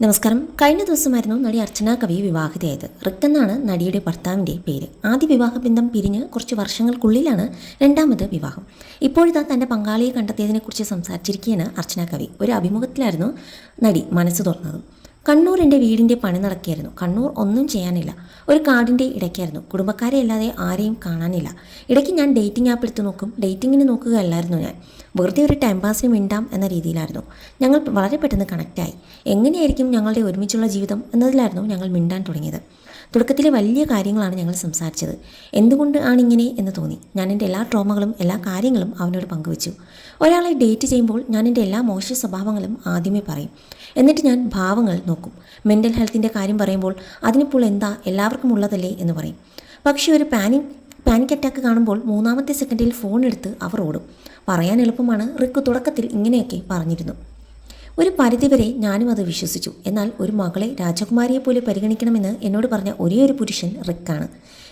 നമസ്കാരം. കഴിഞ്ഞ ദിവസമായിരുന്നു നടി അർച്ചന കവി വിവാഹിതയായത്. റിക് എന്നാണ് നടിയുടെ ഭർത്താവിന്റെ പേര്. ആദ്യ വിവാഹ ബന്ധം പിരിഞ്ഞ് കുറച്ച് വർഷങ്ങൾക്കുള്ളിലാണ് രണ്ടാമത് വിവാഹം. ഇപ്പോഴിതാ തന്റെ പങ്കാളിയെ കണ്ടെത്തിയതിനെക്കുറിച്ച് സംസാരിച്ചിരിക്കുകയാണ് അർച്ചന കവി. ഒരു അഭിമുഖത്തിലായിരുന്നു നടി മനസ്സ് തുറന്നതും. കണ്ണൂർ എന്റെ വീടിന്റെ പണി നടക്കുകയായിരുന്നു കണ്ണൂർ ഒന്നും ചെയ്യാനില്ല. ഒരു കാടിന്റെ ഇടയ്ക്കായിരുന്നു. കുടുംബക്കാരെ അല്ലാതെ ആരെയും കാണാനില്ല. ഇടയ്ക്ക് ഞാൻ ഡേറ്റിംഗ് ആപ്പ് എടുത്ത് നോക്കും. ഡേറ്റിങ്ങിന് നോക്കുകയല്ലായിരുന്നു ഞാൻ. വെറുതെ ഒരു ടൈം പാസിന് മിണ്ടാം എന്ന രീതിയിലായിരുന്നു. ഞങ്ങൾ വളരെ പെട്ടെന്ന് കണക്റ്റായി എങ്ങനെയായിരിക്കും ഞങ്ങളുടെ ഒരുമിച്ചുള്ള ജീവിതം എന്നതിലായിരുന്നു ഞങ്ങൾ മിണ്ടാൻ തുടങ്ങിയത്. തുടക്കത്തിലെ വലിയ കാര്യങ്ങളാണ് ഞങ്ങൾ സംസാരിച്ചത്. എന്തുകൊണ്ട് ആണിങ്ങനെ എന്ന് തോന്നി. ഞാൻ എന്റെ എല്ലാ ട്രോമകളും എല്ലാ കാര്യങ്ങളും അവനോട് പങ്കുവച്ചു. ഒരാളെ ഡേറ്റ് ചെയ്യുമ്പോൾ ഞാൻ എന്റെ എല്ലാ മോശ സ്വഭാവങ്ങളും ആദ്യമേ പറയും. എന്നിട്ട് ഞാൻ ഭാവങ്ങൾ നോക്കും. മെന്റൽ ഹെൽത്തിന്റെ കാര്യം പറയുമ്പോൾ അതിനിപ്പോൾ എന്താ എല്ലാവർക്കും ഉള്ളതല്ലേ എന്ന് പറയും. പക്ഷേ ഒരു പാനിക് പാനിക് അറ്റാക്ക് കാണുമ്പോൾ മൂന്നാമത്തെ സെക്കൻഡിൽ ഫോൺ എടുത്ത് അവർ ഓടും. പറയാൻ എളുപ്പമാണ് റിക്ക് തുടക്കത്തിൽ ഇങ്ങനെയൊക്കെ പറഞ്ഞിരുന്നു. ഒരു പരിധിവരെ ഞാനും അത് വിശ്വസിച്ചു. എന്നാൽ ഒരു മകളെ രാജകുമാരിയെ പോലെ പരിഗണിക്കണമെന്ന് എന്നോട് പറഞ്ഞ ഒരേ ഒരു പുരുഷൻ റിക്കാണ്.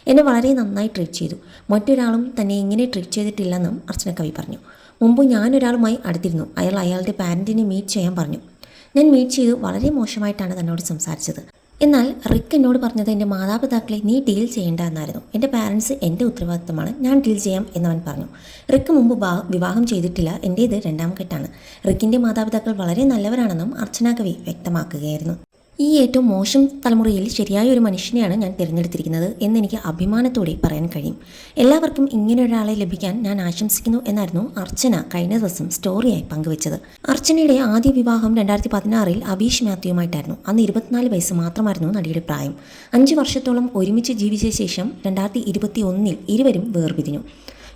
എന്നെ വളരെ നന്നായി ട്രീറ്റ് ചെയ്തു. മറ്റൊരാളും തന്നെ ഇങ്ങനെ ട്രീറ്റ് ചെയ്തിട്ടില്ലെന്നും അർച്ചന കവി പറഞ്ഞു. മുമ്പ് ഞാനൊരാളുമായി അടുത്തിരുന്നു. അയാൾ അയാളുടെ പാരന്റിനെ മീറ്റ് ചെയ്യാൻ പറഞ്ഞു. ഞാൻ മീറ്റ് ചെയ്തു വളരെ മോശമായിട്ടാണ് തന്നോട് സംസാരിച്ചത്. എന്നാൽ റിക്ക് എന്നോട് പറഞ്ഞത് എന്റെ മാതാപിതാക്കളെ നീ ഡീൽ ചെയ്യേണ്ട എന്നായിരുന്നു. എന്റെ പാരൻസ് എന്റെ ഉത്തരവാദിത്തമാണ്. ഞാൻ ഡീൽ ചെയ്യാം എന്നവൻ പറഞ്ഞു. റിക്ക് മുമ്പ് വിവാഹം ചെയ്തിട്ടില്ല. എന്റെ എന്റേത് രണ്ടാം കെട്ടാണ് റിക്കിന്റെ മാതാപിതാക്കൾ വളരെ നല്ലവരാണെന്നും അർച്ചന കവി വ്യക്തമാക്കുകയായിരുന്നു. ഈ ഏറ്റവും മോശം തലമുറയിൽ ശരിയായ ഒരു മനുഷ്യനെയാണ് ഞാൻ തിരഞ്ഞെടുത്തിരിക്കുന്നത് എന്നെനിക്ക് അഭിമാനത്തോടെ പറയാൻ കഴിയും. എല്ലാവർക്കും ഇങ്ങനെ ഒരാളെ ലഭിക്കാൻ ഞാൻ ആശംസിക്കുന്നു എന്നായിരുന്നു അർച്ചന കഴിഞ്ഞ ദിവസം സ്റ്റോറിയായി പങ്കുവച്ചത്. അർച്ചനയുടെ ആദ്യ വിവാഹം രണ്ടായിരത്തി പതിനാറിൽ അബീഷ് മാത്യുമായിട്ടായിരുന്നു അന്ന് ഇരുപത്തിനാല് വയസ്സ് മാത്രമായിരുന്നു നടിയുടെ പ്രായം. അഞ്ച് വർഷത്തോളം ഒരുമിച്ച് ജീവിച്ച ശേഷം രണ്ടായിരത്തി ഇരുപത്തി ഒന്നിൽ ഇരുവരും വേർപിരിഞ്ഞു.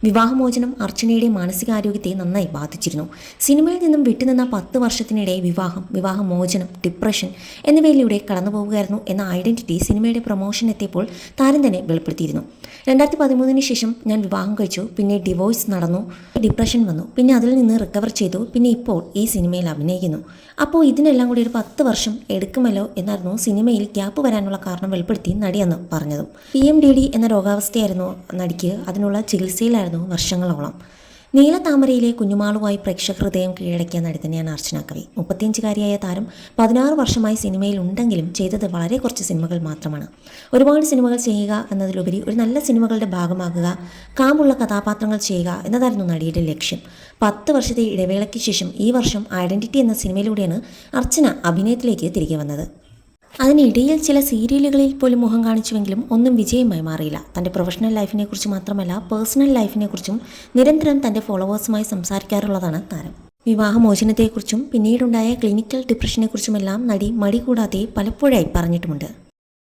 വിവാഹമോചനം അർച്ചനയുടെ മാനസികാരോഗ്യത്തെ നന്നായി ബാധിച്ചിരുന്നു. സിനിമയിൽ നിന്നും വിട്ടുനിന്ന പത്ത് വർഷത്തിനിടെ വിവാഹം വിവാഹമോചനം ഡിപ്രഷൻ എന്നിവയിലൂടെ കടന്നുപോവുകയായിരുന്നു എന്ന ഐഡന്റിറ്റി സിനിമയുടെ പ്രൊമോഷൻ എത്തിയപ്പോൾ താരം തന്നെ വെളിപ്പെടുത്തിയിരുന്നു. രണ്ടായിരത്തി പതിമൂന്നിന് ശേഷം ഞാൻ വിവാഹം കഴിച്ചു പിന്നെ ഡിവോഴ്സ് നടന്നു ഡിപ്രഷൻ വന്നു പിന്നെ അതിൽ നിന്ന് റിക്കവർ ചെയ്തു പിന്നെ ഇപ്പോൾ ഈ സിനിമയിൽ അഭിനയിക്കുന്നു. അപ്പോൾ ഇതിനെല്ലാം കൂടി ഒരു പത്ത് വർഷം എടുക്കുമല്ലോ എന്നായിരുന്നു സിനിമയിൽ ഗ്യാപ്പ് വരാനുള്ള കാരണം വെളിപ്പെടുത്തി നടിയെന്ന് പറഞ്ഞതും. പി എം ഡി ഡി എന്ന രോഗാവസ്ഥയായിരുന്നു നടിക്ക് അതിനുള്ള ചികിത്സയിലായിരുന്നു വർഷങ്ങളോളം. നീലത്താമരയിലെ കുഞ്ഞുമാളുമായി പ്രേക്ഷക ഹൃദയം കീഴടക്കിയ നടി തന്നെയാണ് അർച്ചന കവി. മുപ്പത്തിയഞ്ചുകാരിയായ താരം പതിനാറ് വർഷമായി സിനിമയിൽ ഉണ്ടെങ്കിലും ചെയ്തത് വളരെ കുറച്ച് സിനിമകൾ മാത്രമാണ്. ഒരുപാട് സിനിമകൾ ചെയ്യുക എന്നതിലുപരി ഒരു നല്ല സിനിമകളുടെ ഭാഗമാകുക കാമുള്ള കഥാപാത്രങ്ങൾ ചെയ്യുക എന്നതായിരുന്നു നടിയുടെ ലക്ഷ്യം. പത്ത് വർഷത്തെ ഇടവേളയ്ക്ക് ശേഷം ഈ വർഷം ഐഡന്റിറ്റി എന്ന സിനിമയിലൂടെയാണ് അർച്ചന അഭിനയത്തിലേക്ക് തിരികെ വന്നത്. അതിനിടയിൽ ചില സീരിയലുകളിൽ പോലും മുഖം കാണിച്ചുവെങ്കിലും ഒന്നും വിജയമായി മാറിയില്ല. തന്റെ പ്രൊഫഷണൽ ലൈഫിനെക്കുറിച്ച് മാത്രമല്ല പേഴ്സണൽ ലൈഫിനെക്കുറിച്ചും നിരന്തരം തന്റെ ഫോളോവേഴ്സുമായി സംസാരിക്കാറുള്ളതാണ് താരം. വിവാഹമോചനത്തെക്കുറിച്ചും പിന്നീടുണ്ടായ ക്ലിനിക്കൽ ഡിപ്രഷനെക്കുറിച്ചുമെല്ലാം നടി മടി കൂടാതെ പലപ്പോഴായി പറഞ്ഞിട്ടുമുണ്ട്.